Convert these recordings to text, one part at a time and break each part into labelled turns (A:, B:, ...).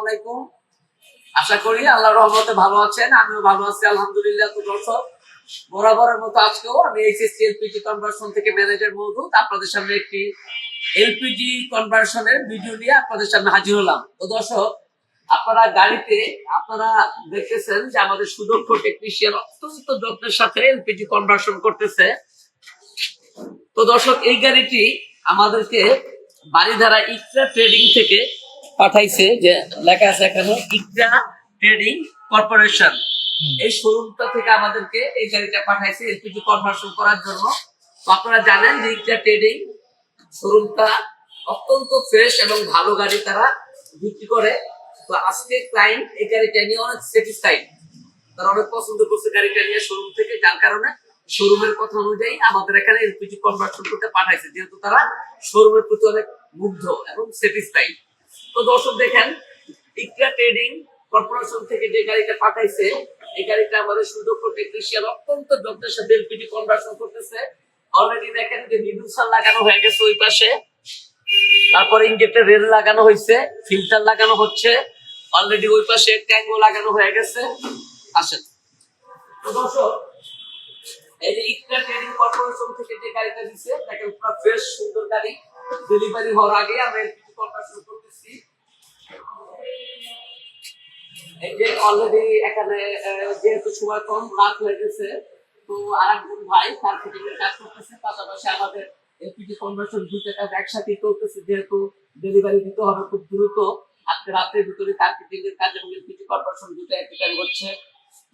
A: আলাইকুম আশা করি আল্লাহর রহমতে ভালো আছেন, আমিও ভালো আছি, আলহামদুলিল্লাহ তো দর্শক বরাবরের মতো আজকেও আমি এইচএসসি এলপিজি কনভার্সন থেকে ম্যানেজার মহদুদ আপনাদের সামনে একটি এলপিজি কনভার্সনের ভিডিও নিয়ে আপনাদের সামনে হাজির হলাম। তো দর্শক, আপনারা গাড়িতে, আপনারা দেখতেছেন যে আমাদের সুদক্ষ টেকনিশিয়ান অত্যন্ত যত্নের সাথে এলপিজি কনভার্সন করতেছে। তো দর্শক, এই গাড়িটি আমাদেরকে বাড়িধারা ইকরা ট্রেডিং থেকে পাঠাইছে যে লেখা আছে এখানে ইকরা ট্রেডিং কর্পোরেশন। এই শোরুমটা থেকে আমাদেরকে এই গাড়িটা পাঠাইছে এলপিজি কনভার্সন করার জন্য। তো আপনারা জানেন যে ইকরা ট্রেডিং শোরুমটা অত্যন্ত ফ্রেশ এবং ভালো গাড়ি তারা বিক্রি করে। তো আজকে ক্লায়েন্ট এই গাড়িটা নিয়ে অনেক স্যাটিসফাইড তারা অনেক পছন্দ করছে গাড়িটা নিয়ে শোরুম থেকে যার কারণে শোরুমের কথা অনুযায়ী আমাদের এখানে এলপিজি কনভার্সন করতে পাঠাইছে। যেহেতু তারা শোরুমের প্রতি অনেক মুগ্ধ এবং স্যাটিসফাইড তো দর্শক দেখেন, ইকরা ট্রেডিং কর্পোরেশন থেকে যে গাড়িটা পাঠাইছে, এই গাড়িটা আমাদের সুদক্ষ টেকনিশিয়ান অত্যন্ত যত্নের সাথে এলপিজি কনভার্সন করতেছে। অলরেডি দেখেন যে নিদুসার লাগানো হয়ে গেছে ওই পাশে। তারপরে ইঞ্জেক্টর রেল লাগানো হয়েছে, ফিল্টার লাগানো হচ্ছে। অলরেডি ওই পাশে ট্যাঙ্গো লাগানো হয়ে গেছে। আসেন। তো দর্শক, এই যে ইকরা ট্রেডিং কর্পোরেশন থেকে যে গাড়িটা দিছে, দেখেন পুরো ফ্রেশ সুন্দর গাড়ি। ডেলিভারি হওয়ার আগে আমরা এই যে অলরেডি এখানে যেহেতু সময় কম, রাত হয়ে গেছে, তো আরেকজন ভাই তার ফিটিং কাজ করতেছে, পাশাপাশি আমাদের এলপিজি কনভার্সন দুইটা কাজ একসাথে চলতেছে, যেহেতু ডেলিভারি দিতে হবে খুব দ্রুত। আজকে রাতের ভিতরে তার এর কাজ এবং এলপিজি কনভার্সন দুটো কাজ হচ্ছে।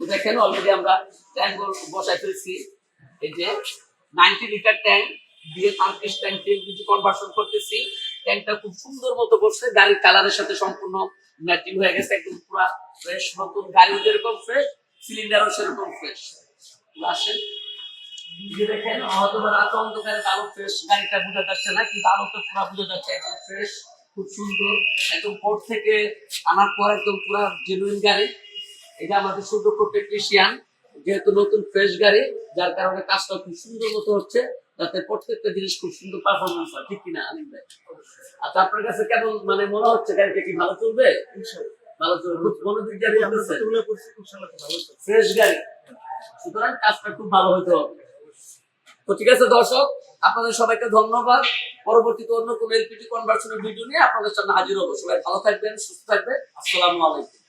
A: তো দেখেন অলরেডি আমরা ট্যাঙ্ক বসাই ফেলছি। এই যে নাইনটি লিটার ট্যাঙ্ক দিয়ে তার্কিশ ট্যাঙ্ক এলপিজি কনভার্সন করতেছি। ট্যাঙ্কটা খুব সুন্দর মতো করছে। গাড়ির কালারের সাথে সম্পূর্ণ ম্যাচিং হয়ে গেছে, একদম পুরো ফ্রেশ নতুন গাড়ি যেরকম ফ্রেশ সিলিন্ডারও সেরকম ফ্রেশ আসেন দেখেন হয়তো রাত অন্ধকারে আলো ফ্রেশ গাড়িটা বোঝা যাচ্ছে না, কিন্তু আলো তো পুরো বোঝা যাচ্ছে একদম ফ্রেশ খুব সুন্দর। একদম পোর্ট থেকে আনার পর একদম পুরো জেনুইন গাড়ি। এটা আমাদের সুদক্ষ টেকনিশিয়ান যেহেতু নতুন ফ্রেশ গাড়ি যার কারণে কাজটা খুব সুন্দর মতো হচ্ছে যাতে প্রত্যেকটা জিনিস খুব সুন্দর পারফরমেন্স হয় ঠিক কিনা আনিম ভাই? আচ্ছা আপনার কাছে কেমন মানে মনে হচ্ছে গাড়িটা কি ভালো চলবে? ভালো চলবে মনোযোগ দিয়ে ফ্রেশ গাড়ি। সুতরাং কাজটা খুব ভালো হতে হবে। তো ঠিক আছে দর্শক আপনাদের সবাইকে ধন্যবাদ। পরবর্তীতে অন্য কোনো এলপিজি কনভার্সনের ভিডিও নিয়ে আপনাদের সামনে হাজির হব। সবাই ভালো থাকবেন সুস্থ থাকবেন। আসসালামু আলাইকুম।